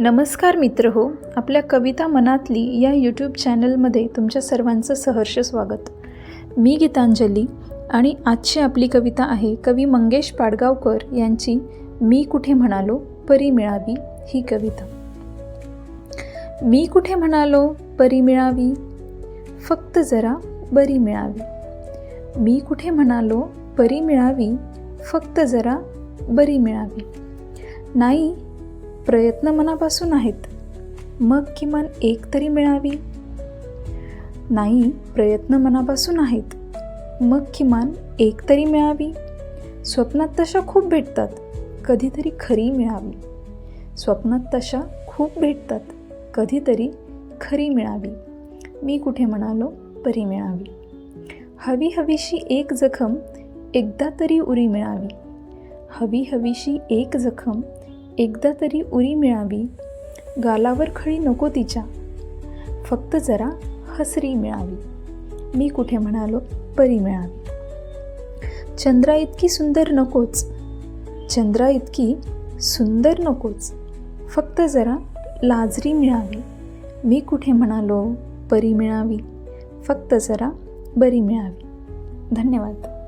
नमस्कार मित्र हो आपल्या कविता मनातली या यूट्यूब चॅनलमध्ये तुमच्या सर्वांचं सहर्ष स्वागत. मी गीतांजली आणि आजची आपली कविता आहे कवी मंगेश पाडगावकर यांची मी कुठे म्हणालो परी मिळावी ही कविता. मी कुठे म्हणालो परी मिळावी? फक्त जरा बरी मिळावी. मी कुठे म्हणालो परी मिळावी? फक्त जरा बरी मिळावी. नाही प्रयत्न मनापासून आहेत. मग किमान एक तरी मिळावी? नाही प्रयत्न मनापासून आहेत. मग किमान एक तरी मिळावी? स्वप्नात तशा खूप भेटतात. कधीतरी खरी मिळावी. स्वप्नात तशा खूप भेटतात. कधीतरी खरी मिळावी. मी कुठे म्हणालो परी मिळावी. हवी हवीशी एक जखम एकदा तरी उरी मिळावी. हवी हवीशी एक जखम एकदा तरी उरी मिळावी. गालावर खळी नको तिच्या. फक्त जरा हसरी मिळावी. मी कुठे म्हणालो परी मिळावी. चंद्रा इतकी सुंदर नकोच. चंद्रा इतकी सुंदर नकोच. फक्त जरा लाजरी मिळावी. मी कुठे म्हणालो परी मिळावी. फक्त जरा बरी मिळावी. धन्यवाद.